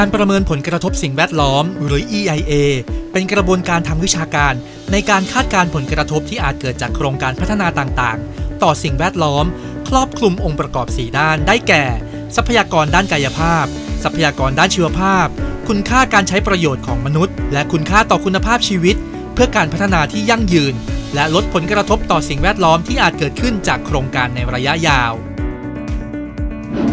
การประเมินผลกระทบสิ่งแวดล้อม หรือ EIA เป็นกระบวนการทางวิชาการ ในการคาดการผลกระทบที่อาจเกิดจากโครงการพัฒนาต่างๆ ต่อสิ่งแวดล้อม ครอบคลุมองค์ประกอบ 4 ด้าน ได้แก่ ทรัพยากรด้านกายภาพ ทรัพยากรด้านชีวภาพ คุณค่าการใช้ประโยชน์ของมนุษย์ และคุณค่าต่อคุณภาพชีวิต เพื่อการพัฒนาที่ยั่งยืน และลดผลกระทบต่อสิ่งแวดล้อมที่อาจเกิดขึ้นจากโครงการในระยะยาว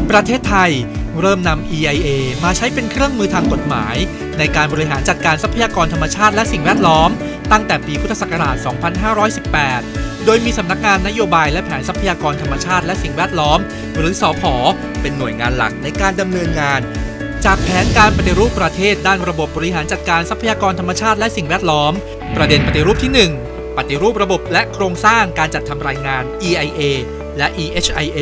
ประเทศไทย เริ่มนำ EIA มาใช้เป็นเครื่องมือทางกฎหมาย ในการบริหารจัดการทรัพยากรธรรมชาติและสิ่งแวดล้อม ตั้งแต่ปีพุทธศักราช 2518 โดยมีสำนักงานนโยบายและแผนทรัพยากรธรรมชาติและสิ่งแวดล้อม หรือสอพอเป็นหน่วยงานหลักในการดำเนินงานจากแผนการปฏิรูปประเทศด้านระบบบริหารจัดการทรัพยากรธรรมชาติและสิ่งแวดล้อม ประเด็นปฏิรูปที่ 1 ปฏิรูประบบและโครงสร้างการจัดทำรายงาน EIA และ EHIA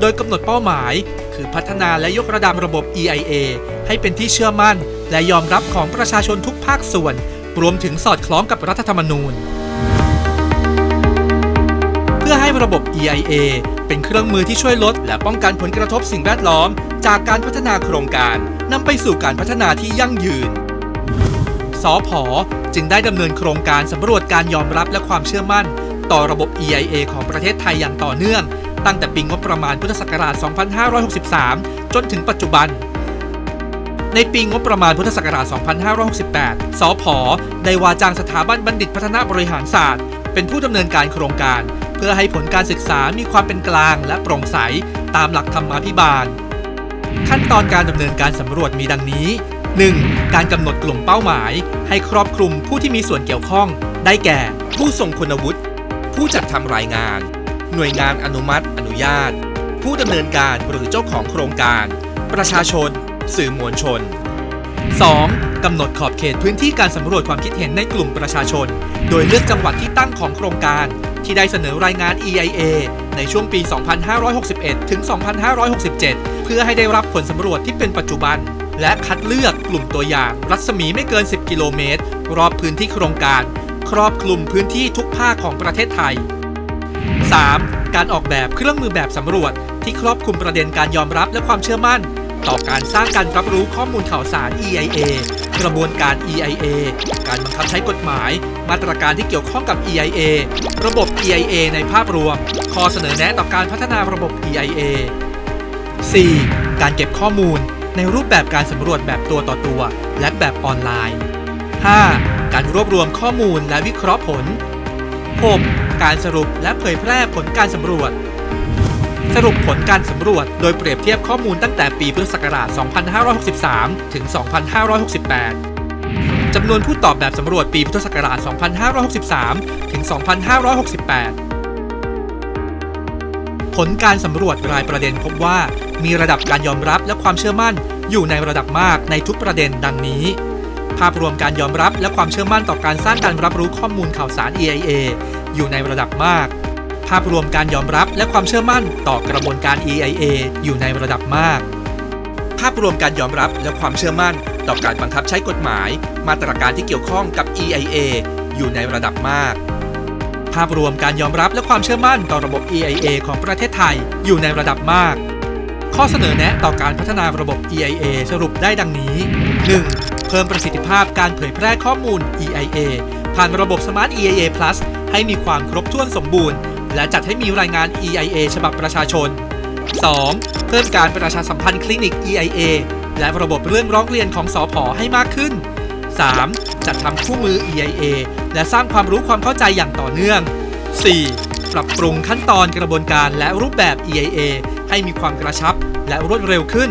โดยกำหนดเป้าหมาย คือพัฒนาและยกระดับระบบ EIA ให้เป็นที่เชื่อมั่น และยอมรับของประชาชนทุกภาคส่วน รวมถึงสอดคล้องกับรัฐธรรมนูญ เพื่อให้ระบบ EIA เป็นเครื่องมือที่ช่วยลด และป้องกันผลกระทบสิ่งแวดล้อม จากการพัฒนาโครงการนำไปสู่การพัฒนาที่ยั่งยืนสอพอจึงได้ดำเนินโครงการสำรวจการยอมรับและความเชื่อมั่น ต่อระบบ EIA ของประเทศไทยอย่างต่อเนื่อง ตั้งแต่ปีงบประมาณพุทธศักราช 2563 จนถึงปัจจุบัน ในปีงบประมาณพุทธศักราช 2568 สพได้วาจ้างสถาบันบัณฑิตพัฒนาบริหารศาสตร์ เป็นผู้ดำเนินการโครงการ เพื่อให้ผลการศึกษามีความเป็นกลางและโปร่งใสตามหลักธรรมาภิบาล ขั้นตอนการดำเนินการสำรวจมีดังนี้ 1. การกำหนดกลุ่มเป้าหมาย ให้ครอบคลุมผู้ที่มีส่วนเกี่ยวข้อง ได้แก่ ผู้ทรงคุณวุฒิ ผู้จัดทำรายงาน หน่วยงานอนุมัติ อนุญาต ผู้ดำเนินการหรือเจ้าของโครงการ ประชาชน สื่อมวลชน 2. กำหนดขอบเขตพื้นที่การสำรวจความคิดเห็นในกลุ่มประชาชน โดยเลือกจังหวัดที่ตั้งของโครงการ ที่ได้เสนอรายงาน EIA ในช่วงปี 2561 ถึง 2567 เพื่อให้ได้รับผลสำรวจที่เป็นปัจจุบัน และคัดเลือกกลุ่มตัวอย่าง รัศมีไม่เกิน 10 กิโลเมตร รอบพื้นที่โครงการ ครอบคลุมพื้นที่ทุกภาคของประเทศไทย 3. การออกแบบเครื่องมือแบบสำรวจ ที่ครอบคลุมประเด็นการยอมรับและความเชื่อมั่น ต่อการสร้างการรับรู้ข้อมูลข่าวสาร EIA กระบวนการ EIA การบังคับใช้กฎหมาย มาตรการที่เกี่ยวข้องกับ EIA ระบบ EIA ในภาพรวม ข้อเสนอแนะต่อการพัฒนาระบบ EIA 4. การเก็บข้อมูลในรูปแบบการสำรวจแบบตัวต่อตัว และแบบออนไลน์ 5. การรวบรวมข้อมูลและวิเคราะห์ผล 6. การสรุปและเผยแพร่ผลการสำรวจ สรุปผลการสำรวจ โดยเปรียบเทียบข้อมูลตั้งแต่ปีพุทธศักราช 2563 ถึง 2568 จำนวนผู้ตอบแบบสำรวจปีพุทธศักราช 2563 ถึง 2568ผลการสำรวจรายประเด็นพบว่า มีระดับการยอมรับและความเชื่อมั่นอยู่ในระดับมากในทุกประเด็นดังนี้ ภาพรวมการยอมรับและความเชื่อมั่นต่อการสร้างการรับรู้ข้อมูลข่าวสาร EIA อยู่ในระดับมาก ภาพรวมการยอมรับและความเชื่อมั่นต่อกระบวนการ EIA อยู่ในระดับมาก ภาพรวมการยอมรับและความเชื่อมั่น ต่อการบังคับใช้กฎหมาย มาตรการที่เกี่ยวข้องกับ EIA อยู่ในระดับมาก ภาพรวมการยอมรับและความเชื่อมั่นต่อระบบ EIA ของประเทศไทยอยู่ในระดับมาก ข้อเสนอแนะต่อการพัฒนาระบบ EIA สรุปได้ดังนี้ 1. เพิ่มประสิทธิภาพการเผยแพร่ข้อมูล EIA ผ่านระบบ Smart EIA Plus ให้มีความครบถ้วนสมบูรณ์ และจัดให้มีรายงาน EIA ฉบับประชาชน 2. เพิ่มการประชาสัมพันธ์คลินิก EIA และระบบเรื่องร้องเรียนของสอพอให้มากขึ้น 3. จัดทำคู่มือ EIA และสร้างความรู้ความเข้าใจอย่างต่อเนื่อง 4. ปรับปรุงขั้นตอนกระบวนการและรูปแบบ EIA ให้มีความกระชับและรวดเร็วขึ้น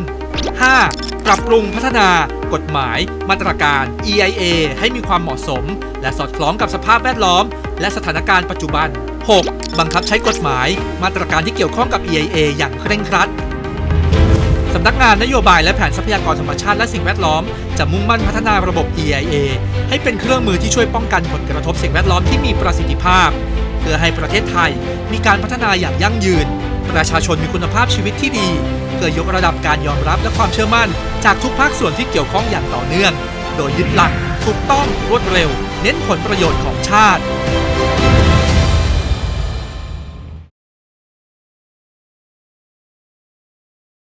5. ปรับปรุงพัฒนา กฎหมาย มาตรการ EIA ให้มีความเหมาะสม และสอดคล้องกับสภาพแวดล้อม และสถานการณ์ปัจจุบัน 6. บังคับใช้กฎหมาย มาตรการที่เกี่ยวข้องกับ EIA อย่างเคร่งครัดสำนักงานนโยบายและแผนทรัพยากรธรรมชาติและสิ่งแวดล้อม จะมุ่งมั่นพัฒนาระบบ EIA ให้เป็นเครื่องมือที่ช่วยป้องกันผลกระทบสิ่งแวดล้อมที่มีประสิทธิภาพ เพื่อให้ประเทศไทยมีการพัฒนาอย่างยั่งยืน ประชาชนมีคุณภาพชีวิตที่ดี เพื่อยกระดับการยอมรับและความเชื่อมั่น จากทุกภาคส่วนที่เกี่ยวข้องอย่างต่อเนื่อง โดยยึดหลักถูกต้องรวดเร็ว เน้นผลประโยชน์ของชาติ